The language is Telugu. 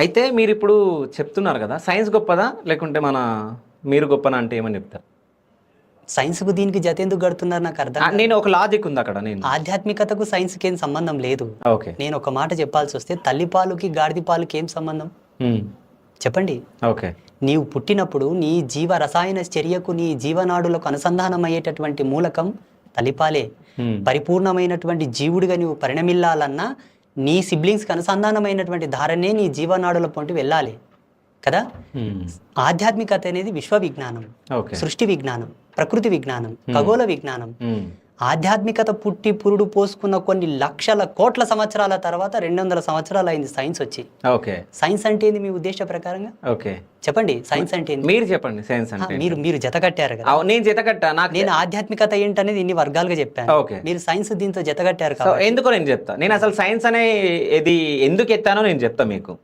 అయితే మీరు ఇప్పుడు చెప్తున్నారు కదా సైన్స్ గొప్పదా? లేకుంటే మన మీరు గొప్పనా అంటే ఏమని చెప్తారు? సైన్స్కు దీనికి జత ఎందుకు గడుతున్నారు నాకు అర్థం నేను ఒక లాజిక్ ఉంది అక్కడ నేను. ఆధ్యాత్మికతకు సైన్స్కి ఏం సంబంధం లేదు. ఓకే. నేను ఒక మాట చెప్పాల్సి వస్తే తల్లి పాలుకి గాడిద పాలుకి ఏం సంబంధం? చెప్పండి. ఓకే. నీవు పుట్టినప్పుడు నీ జీవ రసాయన చర్యకు నీ జీవనాడులకు అనుసంధానమయ్యేటటువంటి మూలకం తల్లిపాలే ఉమ్, పరిపూర్ణమైనటువంటి జీవుడిగా నీవు పరిణమిల్లాలన్నా నీ సిబ్లింగ్స్కి అనుసంధానమైనటువంటి ధారణే నీ జీవనాడుల పొంటి వెళ్ళాలి కదా? ఆధ్యాత్మికత అనేది విశ్వ విజ్ఞానం సృష్టి విజ్ఞానం ప్రకృతి విజ్ఞానం ఖగోళ విజ్ఞానం. ఆధ్యాత్మికత పుట్టి పురుడు పోసుకున్న కొన్ని లక్షల కోట్ల సంవత్సరాల తర్వాత రెండు వందల సంవత్సరాలు అయింది సైన్స్ వచ్చి. ఓకే. సైన్స్ అంటే ఏంది మీ ఉద్దేశ ప్రకారంగా? ఓకే. చెప్పండి సైన్స్ అంటే ఏంది? మీరు చెప్పండి సైన్స్ అంటే మీరు మీరు జత కట్టారు కదా. నేను జత కట్టా నాకు నేను ఆధ్యాత్మికత ఏంటనేది ఇన్ని వర్గాలుగా చెప్పాను. ఓకే. మీరు సైన్స్ దీంతో జత కట్టారు కాబట్టి. ఎందుకో నేను చెప్తా. నేను అసలు సైన్స్ అనే ఇది ఎందుకు ఎత్తానో నేను చెప్తా మీకు.